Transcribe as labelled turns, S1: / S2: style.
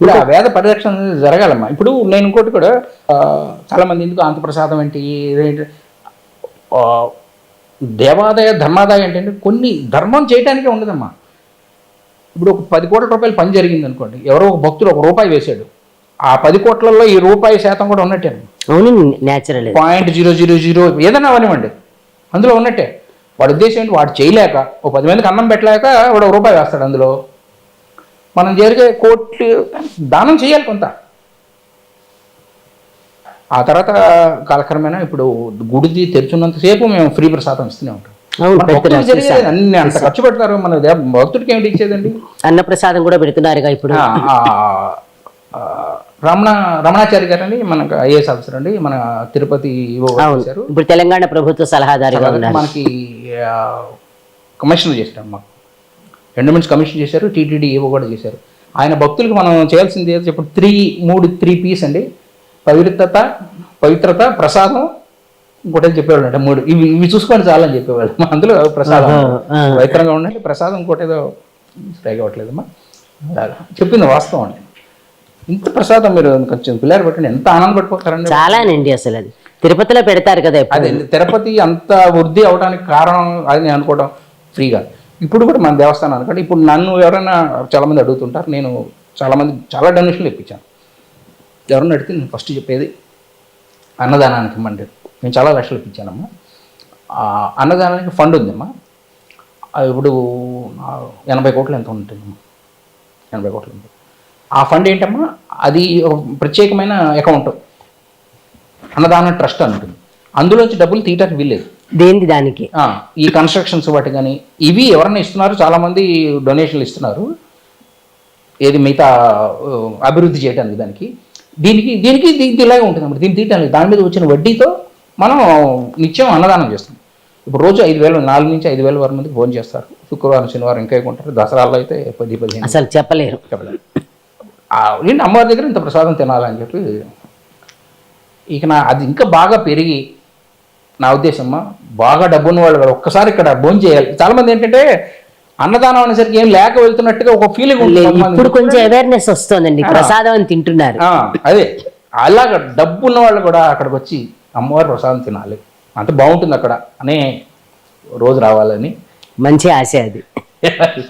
S1: ఇప్పుడు ఆ వేద పరిరక్షణ జరగాలమ్మా. ఇప్పుడు నేను ఇంకోటి కూడా ఆ, చాలా మంది ఎందుకు అంతప్రసాదం ఏంటి? ఇదేంటి? ఆ, దేవాదాయ ధర్మాదాయ అంటే కొన్ని ధర్మం చేయడానికే ఉండదమ్మా. ఇప్పుడు ఒక పది కోట్ల రూపాయలు పని జరిగింది అనుకోండి. ఎవరో ఒక భక్తుడు ఒక రూపాయి వేశాడు. ఆ పది కోట్లలో ఈ రూపాయి శాతం కూడా ఉన్నట్టే
S2: అవును natural
S1: point zero zero zero ఏదైనా అవనివ్వండి. అందులో ఉన్నట్టే. వాడి ఉద్దేశం ఏంటి? వాడు చేయలేక ఓ పది మందికి అన్నం పెట్టలేక వాడు ఒక రూపాయి వేస్తాడు అందులో. మనం జరిగే కోట్లు దానం చేయాలి కొంత. ఆ తర్వాత కాలక్రమేణా ఇప్పుడు గుడిది తెరుచున్నంతసేపు మేము ఫ్రీ ప్రసాదం ఇస్తూనే ఉంటాం. మన అన్ని అంత ఖర్చు పెడతారు. మన భక్తుడికి ఏమిటి ఇచ్చేదండి?
S2: అన్నప్రసాదం కూడా పెడుతున్నారుగా ఇప్పుడు.
S1: రమణ రమణాచారి గారు అండి మనకు ఐఏఎస్ ఆఫీసర్ అండి మన తిరుపతి
S2: ఇప్పుడు తెలంగాణ ప్రభుత్వ ఉన్నారు.
S1: మనకి కమిషనర్ చేశారు మాకు ఎండోమెంట్స్ కమిషన్ చేశారు టీటీడీ ఏవో కూడా చేశారు. ఆయన భక్తులకు మనం చేయాల్సింది ఏదో ఇప్పుడు త్రీ మూడు త్రీ పీస్ అండి. పవిత్రత పవిత్రత ప్రసాదం ఇంకోటి చెప్పేవాళ్ళు అంటే మూడు. ఇవి ఇవి చూసుకోండి చాలని చెప్పేవాళ్ళు. అందులో ప్రసాదం. పవిత్రంగా ఉండండి ప్రసాదం ఇంకోటి ఏదో స్ట్రైక్ అవ్వట్లేదమ్మా. చెప్పింది వాస్తవం అండి. ఇంత ప్రసాదం మీరు కొంచెం పిల్లలు పెట్టండి ఎంత ఆనందపడిపోతారండి
S2: చాలానండి అసలు అది. తిరుపతిలో పెడతారు కదా
S1: అదే తిరుపతి అంత వృద్ధి అవడానికి కారణం అది నేను అనుకోవడం ఫ్రీగా ఇప్పుడు కూడా మన దేవస్థానం అనుకోండి ఇప్పుడు నన్ను ఎవరైనా చాలామంది అడుగుతుంటారు నేను చాలామంది చాలా డొనేషన్లు ఇప్పించాను. ఎవరన్నా అడిగితే నేను ఫస్ట్ చెప్పేది అన్నదానానికి ఇమ్మండి నేను చాలా లక్షలు ఇప్పించానమ్మా. అన్నదానానికి ఫండ్ ఉందమ్మా. అది ఇప్పుడు ఎనభై కోట్లు ఎంత ఉంటుందమ్మా? ఎనభై కోట్లు ఉంది. ఆ ఫండ్ ఏంటమ్మా? అది ప్రత్యేకమైన అకౌంట్. అన్నదాన ట్రస్ట్ అని ఉంటుంది అందులోంచి డబ్బులు తీయటానికి వీల్లేదు.
S2: దేంది దానికి?
S1: ఈ కన్స్ట్రక్షన్స్ వాటి కానీ ఇవి ఎవరన్నా ఇస్తున్నారు చాలామంది డొనేషన్లు ఇస్తున్నారు. ఏది మిగతా అభివృద్ధి చేయడానికి దానికి. దీనికి దీనికి ఇది ఇలాగే ఉంటుంది అన్నమాట. దీన్ని తీయటానికి దాని మీద వచ్చిన వడ్డీతో మనం నిత్యం అన్నదానం చేస్తాం. ఇప్పుడు రోజు ఐదు వేలు నాలుగు నుంచి ఐదు వేల వరకు మందికి భోజనం చేస్తారు. శుక్రవారం శనివారం ఇంకా ఉంటారు? దసరాల్లో అయితే పది పదిహేను.
S2: అసలు చెప్పలేరు.
S1: ఏంటి అమ్మవారి దగ్గర ఇంత ప్రసాదం తినాలని చెప్పి ఇక నా అది ఇంకా బాగా పెరిగి నా ఉద్దేశమ్మా బాగా డబ్బున్న వాళ్ళు కూడా ఒక్కసారి ఇక్కడ భోజనం చేయాలి. చాలా మంది ఏంటంటే అన్నదానం అనేసరికి ఏం లేక వెళ్తున్నట్టుగా ఒక ఫీలింగ్.
S2: ఇప్పుడు కొంచెం అవేర్నెస్ వస్తుందండి ప్రసాదం అని తింటున్నారు.
S1: అదే. అలాగ డబ్బు ఉన్న వాళ్ళు కూడా అక్కడికి వచ్చి అమ్మవారి ప్రసాదం తినాలి. అంత బాగుంటుంది అక్కడ. అనే రోజు రావాలని.
S2: మంచి ఆశ అది.